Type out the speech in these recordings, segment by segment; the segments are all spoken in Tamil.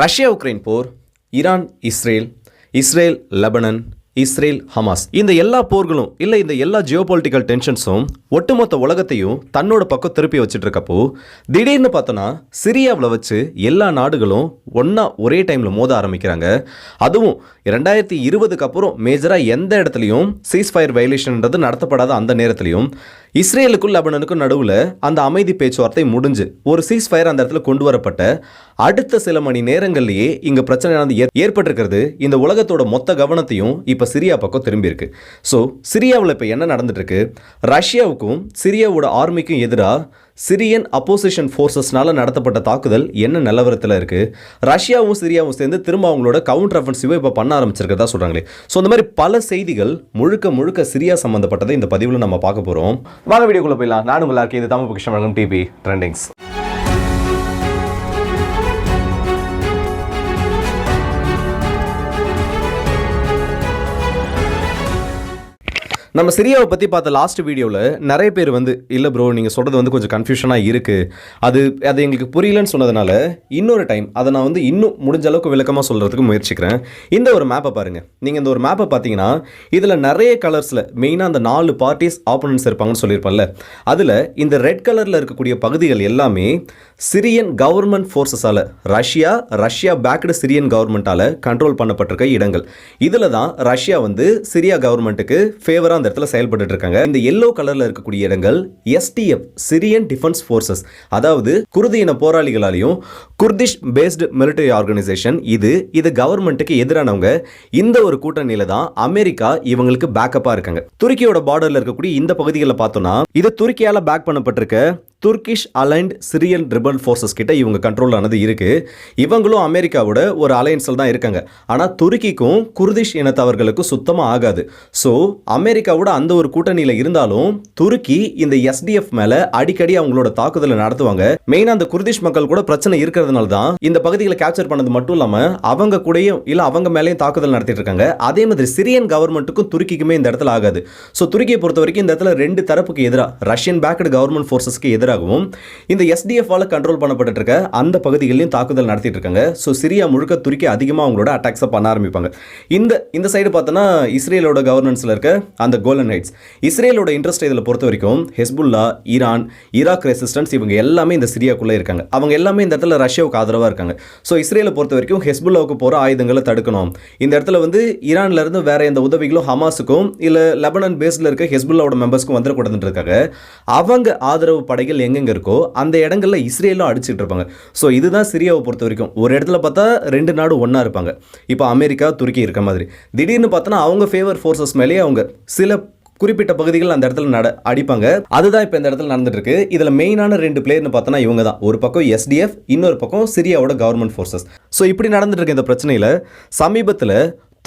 ரஷ்யா உக்ரைன் போர் Iran Israel Israel Lebanon Israel Hamas. இந்த எல்லா போர்களும் இல்லை இந்த எல்லா ஜியோபாலிட்டிக்கல் டென்ஷன்ஸும் ஒட்டுமொத்த உலகத்தையும் தன்னோட பக்கம் திருப்பி வச்சுட்டு இருக்கப்போ திடீர்னு பார்த்தோன்னா சிரியாவில் வச்சு எல்லா நாடுகளும் ஒன்றா ஒரே டைமில் மோத ஆரம்பிக்கிறாங்க. அதுவும் ரெண்டாயிரத்தி இருபதுக்கு அப்புறம் மேஜராக எந்த இடத்துலையும் சீஸ் ஃபயர் வயலேஷன்ன்றது நடத்தப்படாத அந்த நேரத்துலையும் இஸ்ரேலுக்கும் லெபனனுக்கும் நடுவில் அந்த அமைதி பேச்சுவார்த்தை முடிஞ்சு ஒரு சீஸ் ஃபயர் அந்த இடத்துல கொண்டு வரப்பட்ட அடுத்த சில மணி நேரங்கள்லேயே இங்கே பிரச்சனை ஏற் ஏற்பட்டிருக்கிறது. இந்த உலகத்தோட மொத்த கவனத்தையும் இப்போ சிரியா பக்கம் திரும்பியிருக்கு ஸோ சிரியாவில் இப்போ என்ன நடந்துட்டு இருக்கு? ரஷ்யாவுக்கும் சிரியாவோட ஆர்மிக்கும் எதிராக சிரியன் அப்போசிஷன் ஃபோர்ஸஸ்னால நடத்தப்பட்ட தாக்குதல் என்ன நிலவரத்தில் இருக்குது ரஷ்யாவும் சிரியாவும் சேர்ந்து திரும்ப அவங்களோட கவுண்டர் அஃபென்சிவை இப்போ பண்ண ஆரம்பிச்சிருக்கிறதா சொல்கிறாங்களே ஸோ இந்த மாதிரி பல செய்திகள் முழுக்க முழுக்க சிரியா சம்பந்தப்பட்டதை இந்த பதிவில் நம்ம பார்க்க போகிறோம் வாங்க வீடியோக்குள்ளே போயிடலாம். நானும் நல்லா இது தமிழ் பொக்கிஷம் டிபி ட்ரெண்டிங்ஸ் நம்ம சிரியாவை பற்றி பார்த்த லாஸ்ட் வீடியோவில் நிறைய பேர் வந்து இல்லை ப்ரோ நீங்கள் சொல்கிறது வந்து கொஞ்சம் கன்ஃபியூஷனாக இருக்குது அது அது எங்களுக்கு புரியலன்னு சொன்னதுனால இன்னொரு டைம் அதை நான் வந்து இன்னும் முடிஞ்ச அளவுக்கு விளக்கமாக சொல்கிறதுக்கு முயற்சிக்கிறேன். இந்த ஒரு மேப்பை பாருங்கள் நீங்கள் இந்த ஒரு மேப்பை பார்த்தீங்கன்னா இதில் நிறைய கலர்ஸில் மெயினாக அந்த நாலு பார்ட்டிஸ் ஆப்போனன்ட்ஸ் இருப்பாங்கன்னு சொல்லியிருப்பாங்கல்ல அதில் இந்த ரெட் கலரில் இருக்கக்கூடிய பகுதிகள் எல்லாமே சிரியன் கவர்மெண்ட் ஃபோர்ஸஸால் ரஷ்யா ரஷ்யா பேக்டு சிரியன் கவர்மெண்ட்டால் கண்ட்ரோல் பண்ணப்பட்டிருக்க இடங்கள். இதில் தான் ரஷ்யா வந்து சிரியா கவர்மெண்ட்டுக்கு ஃபேவராக அந்த இடத்துல செயல்பட்டு இருக்காங்க. இந்த எல்லோ கலர்ல இருக்கக்கூடிய இடங்கள் எஸ்டிஎஃப் சிரியன் டிஃபென்ஸ் போர்சஸ் அதாவது குருதி இன போராளிகளாலையும் குர்திஷ் பேஸ்டு மிலிட்டரி ஆர்கனைசேஷன் இது இது கவர்மெண்ட்டுக்கு எதிரானவங்க. இந்த ஒரு கூட்டணியில தான் அமெரிக்கா இவங்களுக்கு பேக்கப்பா இருக்காங்க. துருக்கியோட பார்டர்ல இருக்கக்கூடிய இந்த பகுதிகளில் பார்த்தோம்னா இது துருக்கியால back பண்ணப்பட்டிருக்க Turkish aligned Syrian rebel forces கிட்ட இவங்க கண்ட்ரோல் ஆனது இருக்கு. இவங்களும் அமெரிக்காவோட ஒரு அலையன்ஸில் தான் இருக்காங்க. ஆனால் துருக்கிக்கும் குர்திஷ் இனத்தவர்களுக்கும் சுத்தமாக ஆகாது. ஸோ அமெரிக்காவோட அந்த ஒரு கூட்டணியில் இருந்தாலும் துருக்கி இந்த எஸ்டிஎஃப் மேலே அடிக்கடி அவங்களோட தாக்குதலை நடத்துவாங்க. மெயினாக அந்த குர்திஷ் மக்கள் கூட பிரச்சனை இருக்கிறதுனால தான் இந்த பகுதிகளை கேப்சர் பண்ணது மட்டும் இல்லாமல் அவங்க கூடயும் இல்லை அவங்க மேலேயும் தாக்குதல் நடத்திட்டு இருக்காங்க. அதே மாதிரி சிரியன் கவர்மெண்ட்டுக்கும் துருக்கிக்குமே இந்த இடத்துல ஆகாது. ஸோ துருக்கியை பொறுத்த வரைக்கும் இந்த இடத்துல ரெண்டு தரப்புக்கு எதிராக ரஷ்யன் பேக்கடு கவர்மெண்ட் ஃபோர்ஸஸ்க்கு எதிராக எதிராகவும் இந்த எஸ்டிஎஃபால கண்ட்ரோல் பண்ணப்பட்டு இருக்க அந்த பகுதிகளிலும் தாக்குதல் நடத்திட்டு இருக்காங்க ஸோ சிரியா முழுக்க துருக்கி அதிகமாக அவங்களோட அட்டாக்ஸை பண்ண ஆரம்பிப்பாங்க. இந்த இந்த சைடு பார்த்தோன்னா இஸ்ரேலோட கவர்னன்ஸில் இருக்க அந்த கோலன் ஹைட்ஸ் இஸ்ரேலோட இன்ட்ரெஸ்ட் இதில் பொறுத்த வரைக்கும் ஹெஸ்புல்லா ஈரான் ஈராக் ரெசிஸ்டன்ஸ் இவங்க எல்லாமே இந்த சிரியாக்குள்ளே இருக்காங்க. அவங்க எல்லாமே இந்த இடத்துல ரஷ்யாவுக்கு ஆதரவாக இருக்காங்க. ஸோ இஸ்ரேலை பொறுத்த வரைக்கும் ஹெஸ்புல்லாவுக்கு போகிற ஆயுதங்களை தடுக்கணும். இந்த இடத்துல வந்து ஈரான்ல இருந்து வேற எந்த உதவிகளும் ஹமாஸுக்கும் இல்லை லெபனன் பேஸில் இருக்க ஹெஸ்புல்லாவோட மெம்பர்ஸ்க்கும் வந்துடக்கூடாதுன்றதுக்காக அவங்க ஆதரவு படைகள் எங்கெங்க இருக்கோ அந்த இடங்கள்ல இஸ்ரேலும் அடிச்சிட்டு இருப்பாங்க. ஸோ இதுதான் சிரியாவை பொறுத்த வரைக்கும். ஒரு இடத்துல பார்த்தா ரெண்டு நாடு ஒன்றா இருப்பாங்க. இப்போ அமெரிக்கா துருக்கி இருக்க மாதிரி. திடீர்னு பார்த்தோன்னா அவங்க ஃபேவர் ஃபோர்ஸஸ் மேலேயே அவங்க சில குறிப்பிட்ட பகுதிகள் அந்த இடத்துல நட அடிப்பாங்க. அதுதான் இப்போ இந்த இடத்துல நடந்துட்டு இருக்கு. இதில் மெயினான ரெண்டு பிளேயர்னு பார்த்தோன்னா இவங்க தான். ஒரு பக்கம் எஸ்டிஎஃப் இன்னொரு பக்கம் சிரியாவோட கவர்மெண்ட் ஃபோர்ஸஸ் ஸோ இப்படி நடந்துட்டு இருக்க இந்த பிரச்சனையில். சமீபத்தில்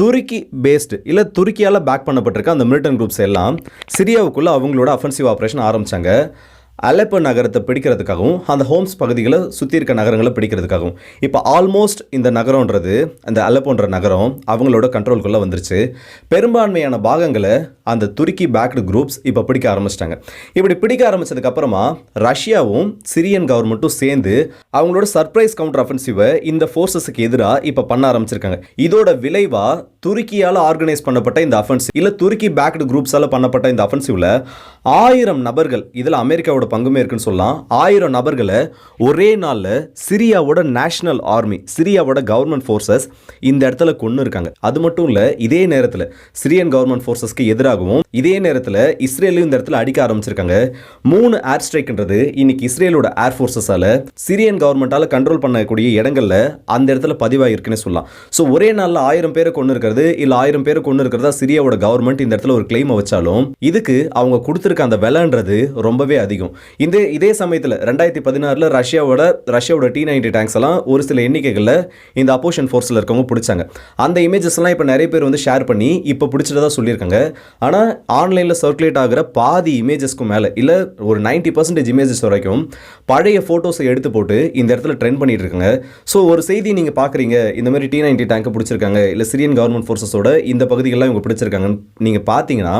துருக்கி பேஸ்டு இல்லை துருக்கியால் பேக் பண்ணப்பட்டிருக்க அந்த மிலிட்டன் குரூப்ஸ் எல்லாம் சிரியாவுக்குள்ள அவங்களோட அஃபென்சிவ் ஆப்ரேஷன் ஆரம்பிச்சாங்க. அலப்போ நகரத்தை பிடிக்கிறதுக்காகவும் அந்த ஹோம்ஸ் பகுதிகளை சுற்றி இருக்க நகரங்களை பிடிக்கிறதுக்காகவும். இப்போ ஆல்மோஸ்ட் இந்த நகரம்ன்றது அந்த அலப்போன்ற நகரம் அவங்களோட கண்ட்ரோல்குள்ளே வந்துருச்சு. பெரும்பான்மையான பாகங்களை அந்த துருக்கி பேக்டு குரூப்ஸ் இப்போ பிடிக்க ஆரம்பிச்சிட்டாங்க. இப்படி பிடிக்க ஆரம்பித்ததுக்கப்புறமா ரஷ்யாவும் சிரியன் கவர்மெண்ட்டும் சேர்ந்து அவங்களோட சர்ப்ரைஸ் கவுண்டர் அஃபென்சிவை இந்த ஃபோர்ஸஸுக்கு எதிராக இப்போ பண்ண ஆரம்பிச்சிருக்காங்க. இதோட விளைவாக துருக்கியால் ஆர்கனைஸ் பண்ணப்பட்ட இந்த அஃபென்சிவ் இல்லை துருக்கி பேக்டு குரூப்ஸால் பண்ணப்பட்ட இந்த அஃபென்சிவில் ஆயிரம் நபர்கள் இதில் அமெரிக்காவோட பங்குமே இருக்குன்னு சொல்லலாம். ஆயிரம் நபர்களை ஒரே நாளில் சிரியாவோட நேஷனல் ஆர்மி சிரியாவோட கவர்மெண்ட் ஃபோர்ஸஸ் இந்த இடத்துல கொண்டு இருக்காங்க. அது மட்டும் இல்லை இதே நேரத்தில் சிரியன் கவர்மெண்ட் ஃபோர்ஸஸ்க்கு எதிராகவும் இதே நேரத்தில் இஸ்ரேலும் இந்த இடத்துல அடிக்க ஆரம்பிச்சிருக்காங்க. மூணு ஏர் ஸ்ட்ரைக்ன்றது இன்னைக்கு இஸ்ரேலோட ஏர் ஃபோர்ஸஸால் சிரியன் கவர்மெண்ட்டால் கண்ட்ரோல் பண்ணக்கூடிய இடங்களில் அந்த இடத்துல பதிவாயிருக்குன்னு சொல்லலாம். ஸோ ஒரே நாளில் ஆயிரம் பேரை கொண்டு இருக்கிறது இல்லை ஆயிரம் பேரை கொண்டு இருக்கிறதா சிரியாவோட கவர்மெண்ட் இந்த இடத்துல ஒரு கிளைமை வச்சாலும் இதுக்கு அவங்க கொடுத்துருக்க அந்த விலைன்றது ரொம்பவே அதிகம். இந்த இதே சமயத்தில் ரெண்டாயிரத்தி பதினாறில் ரஷ்யாவோட ரஷ்யாவோட டி நைன்டி டேங்க்ஸ் எல்லாம் ஒரு சில எண்ணிக்கைகளில் இந்த அப்போஷன் ஃபோர்ஸில் இருக்கவங்க பிடிச்சாங்க. அந்த இமேஜஸ் எல்லாம் இப்போ நிறைய பேர் வந்து ஷேர் பண்ணி இப்போ பிடிச்சிட்டதாக சொல்லியிருக்காங்க. ஆனால் ஆன்லைனில் சர்க்குலேட் ஆகிற பாதி இமேஜஸ்க்கு மேலே இல்லை ஒரு நைன்ட்டி பர்சன்டேஜ் இமேஜஸ் வரைக்கும் பழைய ஃபோட்டோஸை எடுத்து போட்டு இந்த இடத்துல ட்ரெண்ட் பண்ணிட்டு இருக்காங்க. ஸோ ஒரு செய்தி நீங்கள் பார்க்குறீங்க இந்த மாதிரி டி நைன்டி டேங்க்கு பிடிச்சிருக்காங்க இல்லை சிரியன் கவர்மெண்ட் ஃபோர்ஸஸோட இந்த பகுதிகளெலாம் இவங்க பிடிச்சிருக்காங்கன்னு நீங்கள் பார்த்தீங்கன்னா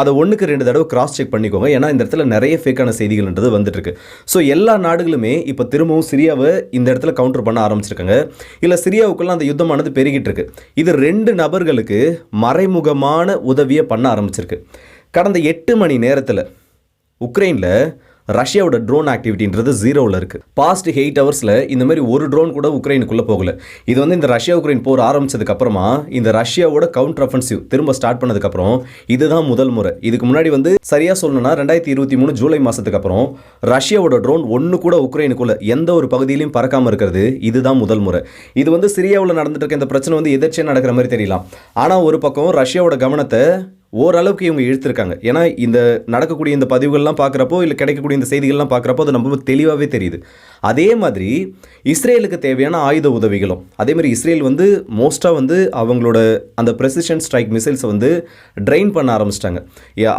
அதை ஒன்றுக்கு ரெண்டு தடவை கிராஸ் செக் செக் பண்ணிக்கோங்க. ஏன்னா இந்த இடத்துல நிறைய ஃபேக்கான செய்திகள்ன்றது வந்துட்டு இருக்கு ஸோ எல்லா நாடுகளுமே இப்போ திரும்பவும் சிரியாவை இந்த இடத்துல கவுண்டர் பண்ண ஆரம்பிச்சிருக்காங்க. இல்லை சிரியாவுக்குள்ள அந்த யுத்தமானது பெருகிட்டு இருக்கு இது ரெண்டு நபர்களுக்கு மறைமுகமான உதவியை பண்ண ஆரம்பிச்சிருக்கு. கடந்த எட்டு மணி நேரத்தில் உக்ரைனில் ரஷ்யாவோட ட்ரோன் ஆக்டிவிட்டின்றது ஜீரோவில் இருக்குது பாஸ்ட் எயிட் ஹவர்ஸில் இந்த மாதிரி ஒரு ட்ரோன் கூட உக்ரைனுக்குள்ளே போகல. இது வந்து இந்த ரஷ்யா உக்ரைன் போர் ஆரம்பிச்சதுக்கப்புறமா இந்த ரஷ்யாவோட கவுண்டர் அஃபென்சிவ் திரும்ப ஸ்டார்ட் பண்ணதுக்கப்புறம் இதுதான் முதல் முறை. இதுக்கு முன்னாடி வந்து சரியாக சொல்லணும்னா ரெண்டாயிரத்தி இருபத்தி மூணு ஜூலை மாதத்துக்கு அப்புறம் ரஷ்யாவோட ட்ரோன் ஒன்று கூட உக்ரைனுக்குள்ளே எந்த ஒரு பகுதியிலையும் பறக்காமல் இருக்கிறது இதுதான் முதல் முறை. இது வந்து சிரியாவில் நடந்துட்டு இருக்க இந்த பிரச்சனை வந்து எதிர்ச்சியாக நடக்கிற மாதிரி தெரியலாம். ஆனால் ஒரு பக்கம் ரஷ்யாவோட கவனத்தை ஓரளவுக்கு இவங்க இழுத்துருக்காங்க. ஏன்னா இந்த நடக்கக்கூடிய இந்த பதிவுகள்லாம் பார்க்குறப்போ இல்லை கிடைக்கக்கூடிய இந்த செய்திகள்லாம் பார்க்குறப்போ அது நம்ம தெளிவாகவே தெரியுது. அதே மாதிரி இஸ்ரேலுக்கு தேவையான ஆயுத உதவிகளும். அதே மாதிரி இஸ்ரேல் வந்து மோஸ்ட்டாக வந்து அவங்களோட அந்த ப்ரெசிஷன் ஸ்ட்ரைக் மிசைல்ஸை வந்து ட்ரெயின் பண்ண ஆரம்பிச்சிட்டாங்க.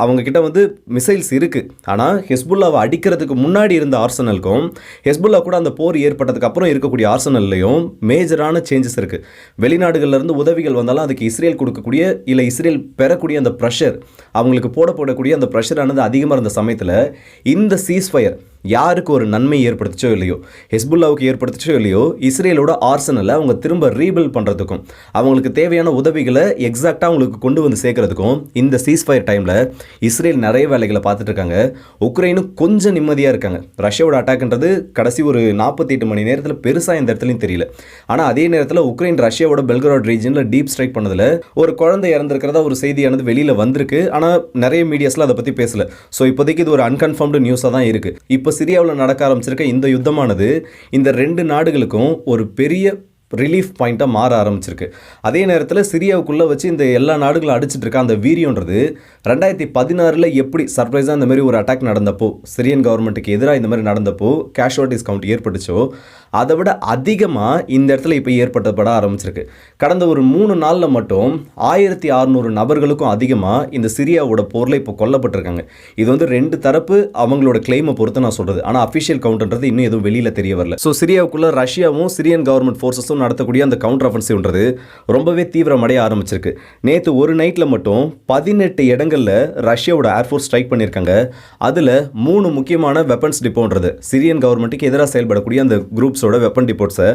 அவங்கக்கிட்ட வந்து மிசைல்ஸ் இருக்குது ஆனால் ஹெஸ்புல்லாவை அடிக்கிறதுக்கு முன்னாடி இருந்த ஆர்சனலுக்கும் ஹெஸ்புல்லா கூட அந்த போர் ஏற்பட்டதுக்கு அப்புறம் இருக்கக்கூடிய ஆர்சனல்லையும் மேஜரான சேஞ்சஸ் இருக்குது வெளிநாடுகள்ல இருந்து உதவிகள் வந்தாலும் அதுக்கு இஸ்ரேல் கொடுக்கக்கூடிய இல்லை இஸ்ரேல் பெறக்கூடிய அந்த ப்ரெஷர் அவங்களுக்கு போடப்படக்கூடிய அந்த ப்ரெஷரானது அதிகமாக இருந்த சமயத்தில் இந்த சீஸ்ஃபயர் யாருக்கு ஒரு நன்மை ஏற்படுத்துச்சோ இல்லையோ? ஹெஸ்புல்லாவுக்கு ஏற்படுத்துச்சோ இல்லையோ? இஸ்ரேலோட ஆர்சனலை அவங்க திரும்ப ரீபில்ட் பண்ணுறதுக்கும் அவங்களுக்கு தேவையான உதவிகளை எக்ஸாக்டாக அவங்களுக்கு கொண்டு வந்து சேர்க்கறதுக்கும் இந்த சீஸ்ஃபயர் டைமில் இஸ்ரேல் நிறைய வேலைகளை பார்த்துட்டு இருக்காங்க. உக்ரைனும் கொஞ்சம் நிம்மதியாக இருக்காங்க. ரஷ்யாவோட அட்டாக்ன்றது கடைசி ஒரு நாற்பத்தி எட்டு மணி நேரத்தில் பெருசாக இந்த இடத்துலையும் தெரியல. ஆனால் அதே நேரத்தில் உக்ரைன் ரஷ்யாவோட பெல்கராட் ரீஜனில் டீப் ஸ்ட்ரைக் பண்ணதில் ஒரு குழந்தை இறந்துருக்கிறதா ஒரு செய்தியானது வெளியில் வந்திருக்கு. ஆனால் நிறைய மீடியாஸில் அதை பற்றி பேசல. ஸோ இப்போதைக்கு இது ஒரு அன்கன்ஃபார்ம்டு நியூஸாக தான் இருக்குது இப்போ சிரியாவில் நடக்க ஆரம்பிச்சிருக்க இந்த யுத்தமானது இந்த ரெண்டு நாடுகளுக்கும் ஒரு பெரிய ரிலீஃப் பாயிண்ட்டாக மாற ஆரம்பிச்சிருக்கு. அதே நேரத்தில் சிரியாவுக்குள்ளே வச்சு இந்த எல்லா நாடுகளும் அடிச்சிட்டு இருக்க அந்த வீரியன்றது ரெண்டாயிரத்தி பதினாறில் எப்படி சர்ப்ரைஸாக இந்த மாதிரி ஒரு அட்டாக் நடந்தப்போ சிரியன் கவர்மெண்ட்டுக்கு எதிராக இந்த மாதிரி நடந்தப்போ கேஷுவாலிட்டிஸ் கவுண்ட் ஏற்பட்டுச்சோ அதை விட அதிகமாக இந்த இடத்துல இப்போ ஏற்பட்டப்பட ஆரம்பிச்சிருக்கு. கடந்த ஒரு மூணு நாளில் மட்டும் ஆயிரத்தி அறநூறு நபர்களுக்கும் அதிகமாக இந்த சிரியாவோட போரில் இப்போ கொல்லப்பட்டிருக்காங்க. இது வந்து ரெண்டு தரப்பு அவங்களோட கிளைமை பொறுத்து நான் சொல்கிறது ஆனால் அஃபிஷியல் கவுண்டர்ன்றது இன்னும் எதுவும் வெளியில் தெரிய வரல. ஸோ சிரியாவுக்குள்ள ரஷ்யாவும் சிரியன் கவர்மெண்ட் ஃபோர்ஸஸும் நடத்தக்கூடிய அந்த கவுண்டர் அஃபென்சிவ்ன்றது ரொம்பவே தீவிரமடைய ஆரம்பிச்சிருக்கு. நேற்று ஒரு நைட்டில் மட்டும் பதினெட்டு இடங்களில் ரஷ்யாவோட ஏர்ஃபோர்ஸ் ஸ்ட்ரைக் பண்ணியிருக்காங்க. அதில் மூணு முக்கியமான வெப்பன்ஸ் டிப்போன்றது சிரியன் கவர்மெண்ட்டுக்கு எதிராக செயல்படக்கூடிய அந்த குரூப்ஸ் குரூப்ஸோட வெப்பன் டிப்போட்ஸை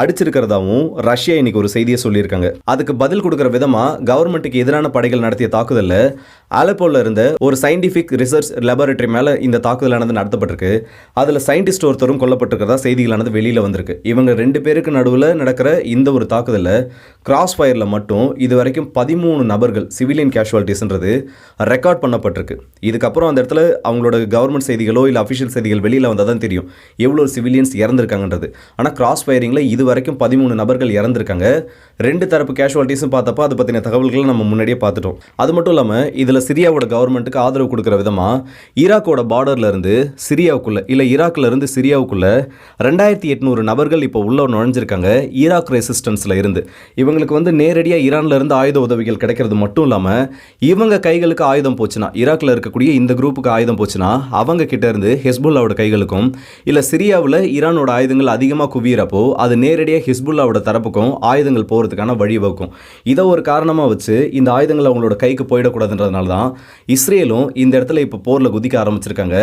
அடிச்சிருக்கிறதாவும் ரஷ்யா இன்னைக்கு ஒரு செய்தியை சொல்லியிருக்காங்க. அதுக்கு பதில் கொடுக்குற விதமாக கவர்மெண்ட்டுக்கு எதிரான படைகள் நடத்திய தாக்குதலில் அலப்போல இருந்த ஒரு சயின்டிஃபிக் ரிசர்ச் லெபார்டரி மேலே இந்த தாக்குதலானது நடத்தப்பட்டிருக்கு. அதில் சயின்டிஸ்ட் ஒருத்தரும் கொல்லப்பட்டிருக்கிறதா செய்திகளானது வெளியில் வந்திருக்கு. இவங்க ரெண்டு பேருக்கு நடுவில் நடக்கிற இந்த ஒரு தாக்குதலில் கிராஸ் ஃபயரில் மட்டும் இது வரைக்கும் பதிமூணு நபர்கள் சிவிலியன் கேஷுவாலிட்டிஸ்ன்றது ரெக்கார்ட் பண்ணப்பட்டிருக்கு. இதுக்கப்புறம் அந்த இடத்துல அவங்களோட கவர்மெண்ட் செய்திகளோ இல்லை அஃபிஷியல் செய்திகள் வெளியில் வந்தால் தான் தெரியும். எவ்வளோ சிவிலியன்ஸ் இறந்துருக்காங்கன்றது. ஆனால் கிராஸ் ஃபயரிங்கில் இது வரைக்கும் பதிமூணு நபர்கள் இறந்துருக்காங்க. ரெண்டு தரப்பு கேஷுவாலிட்டிஸும் பார்த்தப்போ அதை பற்றின தகவல்களை நம்ம முன்னாடியே பார்த்துட்டோம். அது மட்டும் இல்லாமல் இதில் சிரியாவோட கவர்மெண்ட்டுக்கு ஆதரவு கொடுக்குற விதமாக ஈராக்கோட பார்டர்லேருந்து சிரியாவுக்குள்ளே இல்லை ஈராக்லேருந்து இருந்து சிரியாவுக்குள்ள ரெண்டாயிரத்தி எட்நூறு நபர்கள் இப்போ உள்ள நுழைஞ்சிருக்காங்க. ஈராக் ரெசிஸ்டன்ஸில் இருந்து. இவங்களுக்கு வந்து நேரடியாக ஈரான்லேருந்து ஆயுத உதவிகள் கிடைக்கிறது மட்டும் இல்லாமல் இவங்க கைகளுக்கு ஆயுதம் போச்சுன்னா ஈராக்ல இருக்கக்கூடிய இந்த குரூப்புக்கு ஆயுதம் போச்சுன்னா அவங்க கிட்ட இருந்து ஹெஸ்புல்லாவோட கைகளுக்கும் இல்லை சிரியாவில் ஈரானோட ஆயுதங்கள் அதிகமாக குவியிறப்போ அது நேரடியாக ஹிஸ்புல்லாவோட தரப்புக்கும் ஆயுதங்கள் போகிறதுக்கான வழிவகுக்கும் இதை ஒரு காரணமாக வச்சு இந்த ஆயுதங்கள் அவங்களோட கைக்கு போயிடக்கூடாதுன்றதுனால தான் இஸ்ரேலும் இந்த இடத்துல இப்போ போரில் குதிக்க ஆரம்பிச்சிருக்காங்க.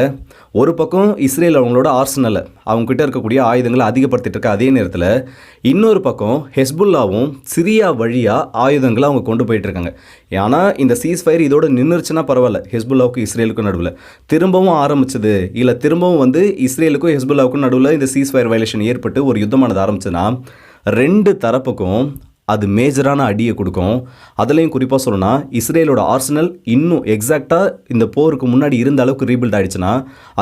ஒரு பக்கம் இஸ்ரேல் அவங்களோட ஆர்சனலை அவங்க கிட்ட இருக்கக்கூடிய ஆயுதங்களை அதிகப்படுத்திட்டு இருக்க அதே நேரத்தில் இன்னொரு பக்கம் ஹெஸ்புல்லாவும் சிரியா வழியாக ஆயுதங்களை அவங்க கொண்டு போயிட்டு இருக்காங்க. ஏன்னா இந்த சீஸ் ஃபயர் இதோட நின்றுச்சுன்னா பரவாயில்ல ஹெஸ்புல்லாவுக்கும் இஸ்ரேலுக்கும் நடுவில். திரும்பவும் ஆரம்பிச்சது இல்லை திரும்பவும் வந்து இஸ்ரேலுக்கும் ஹெஸ்புல்லாவுக்கும் நடுவில் இந்த சீஸ் ஃபயர் வயலேஷன் ஏற்பட்டு ஒரு யுத்தமானது ஆரம்பிச்சுன்னா ரெண்டு தரப்புக்கும் அது மேஜரான அடியை கொடுக்கும். அதுலேயும் குறிப்பாக சொல்லணும்னா இஸ்ரேலோட ஆர்சனல் இன்னும் எக்ஸாக்டாக இந்த போருக்கு முன்னாடி இருந்த அளவுக்கு ரீபில்ட் ஆயிடுச்சுன்னா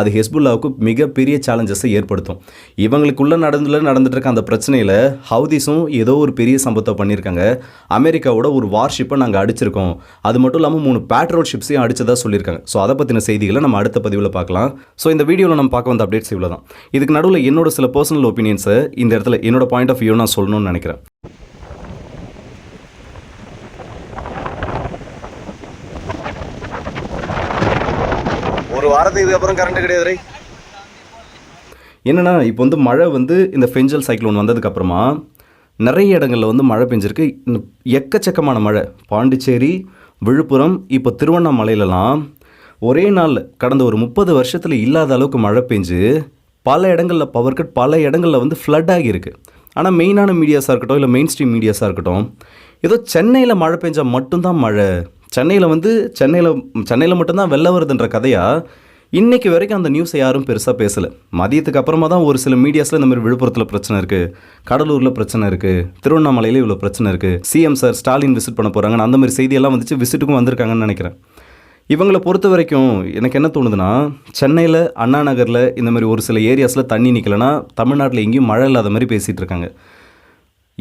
அது ஹெஸ்புல்லாவுக்கு மிகப்பெரிய சேலஞ்சஸை ஏற்படுத்தும். இவங்களுக்குள்ளே நடந்துல நடந்துட்டு இருக்க அந்த பிரச்சனையில் ஹவுதிஸும் ஏதோ ஒரு பெரிய சம்பவத்தை பண்ணியிருக்காங்க. அமெரிக்காவோட ஒரு வார்ஷிப்பை நாங்கள் அடிச்சிருக்கோம். அது மட்டும் இல்லாமல் மூணு பேட்ரோல் ஷிப்ஸையும் அடிச்சதா சொல்லியிருக்காங்க. ஸோ அதை பற்றின செய்திகளை நம்ம அடுத்த பதிவில் பார்க்கலாம். ஸோ இந்த வீடியோவில் நம்ம பார்க்க வந்த அப்டேட்ஸ் இவ்வளோ தான் இதுக்கு நடுவில் என்னோட சில பர்சனல் ஒப்பீனியன்ஸை இந்த இடத்துல என்னோட பாயிண்ட் ஆஃப் வியூ நான் சொல்லணும்னு நினைக்கிறேன் ஒரு வாரத்துக்கு அப்புறம் கரண்ட் கிடையாது என்னென்னா இப்போ வந்து மழை வந்து இந்த ஃபெஞ்சல் சைக்ளோன் வந்ததுக்கப்புறமா நிறைய இடங்களில் வந்து மழை பெஞ்சிருக்கு. இந்த எக்கச்சக்கமான மழை. பாண்டிச்சேரி விழுப்புரம் இப்போ திருவண்ணாமலையிலலாம் ஒரே நாளில் கடந்த ஒரு முப்பது வருஷத்தில் இல்லாத அளவுக்கு மழை பெஞ்சு பல இடங்களில் பவர் கட் பல இடங்களில் வந்து ஃப்ளட் ஆகியிருக்கு. ஆனால் மெயினான மீடியாஸாக இருக்கட்டும் இல்லை மெயின் ஸ்ட்ரீம் மீடியாஸாக இருக்கட்டும் ஏதோ சென்னையில் மழை பெஞ்சால் மட்டும்தான் மழை. சென்னையில் வந்து சென்னையில் சென்னையில் மட்டும்தான் வெள்ளம் வருதுன்ற கதையாக இன்னைக்கு வரைக்கும் அந்த நியூஸை யாரும் பெருசாக பேசலை. மதியத்துக்கு அப்புறமா தான் ஒரு சில மீடியாஸில் இந்த மாதிரி விழுப்புரத்தில் பிரச்சனை இருக்குது கடலூரில் பிரச்சனை இருக்குது திருவண்ணாமலையில் இவ்வளோ பிரச்சனை இருக்குது சிஎம் சார் ஸ்டாலின் விசிட் பண்ண போகிறாங்கன்னு அந்த மாதிரி செய்தியெல்லாம் வந்துச்சு. விசிட்டுக்கும் வந்திருக்காங்கன்னு நினைக்கிறேன். இவங்களை பொறுத்த வரைக்கும் எனக்கு என்ன தோணுதுன்னா சென்னையில் அண்ணா நகரில் இந்த மாதிரி ஒரு சில ஏரியாஸில் தண்ணி நிற்கலைன்னா தமிழ்நாட்டில் எங்கேயும் மழை இல்லாத மாதிரி பேசிகிட்டு இருக்காங்க.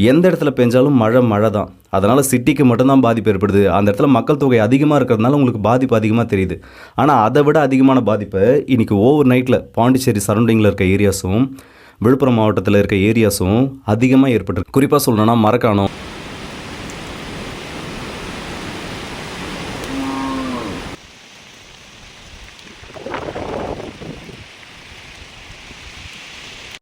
எந்த இடத்துல பெஞ்சாலும் மழை மழை தான் அதனால் சிட்டிக்கு மட்டும்தான் பாதிப்பு ஏற்படுது. அந்த இடத்துல மக்கள் தொகை அதிகமாக இருக்கிறதுனால உங்களுக்கு பாதிப்பு அதிகமாக தெரியுது. ஆனால் அதை விட அதிகமான பாதிப்பை இன்றைக்கி ஓவர் நைட்டில் பாண்டிச்சேரி சரௌண்டிங்கில் இருக்க ஏரியாஸும் விழுப்புரம் மாவட்டத்தில் இருக்க ஏரியாஸும் அதிகமாக ஏற்பட்டிருக்கு. குறிப்பாக சொல்லணும்னா மரக்காணம்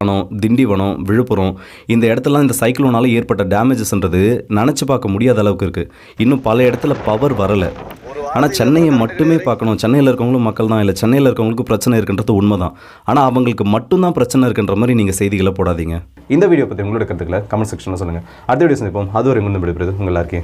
வனம் திண்டிவனம் விழுப்புரம். இந்த இடத்துலலாம் இந்த சைக்ளோனால் ஏற்பட்ட டேமேஜஸ்ன்றது நினச்சி பார்க்க முடியாத அளவுக்கு இருக்குது இன்னும் பல இடத்துல பவர் வரலை. ஆனால் சென்னையை மட்டுமே பார்க்கணும். சென்னையில் இருக்கவங்களும் மக்கள் தான். இல்லை சென்னையில் இருக்கவங்களுக்கு பிரச்சனை இருக்குன்றது உண்மை தான் ஆனால் அவங்களுக்கு மட்டும்தான் பிரச்சனை இருக்குன்ற மாதிரி நீங்கள் செய்திகளை போடாதீங்க. இந்த வீடியோ பற்றி உங்களோட கருத்துக்களை கமெண்ட் செக்ஷனில் சொல்லுங்கள் அடுத்த வீடியோ சந்திப்போம். அது ஒரு முன்னு விடுபடுது உங்கள் எல்லாருக்கே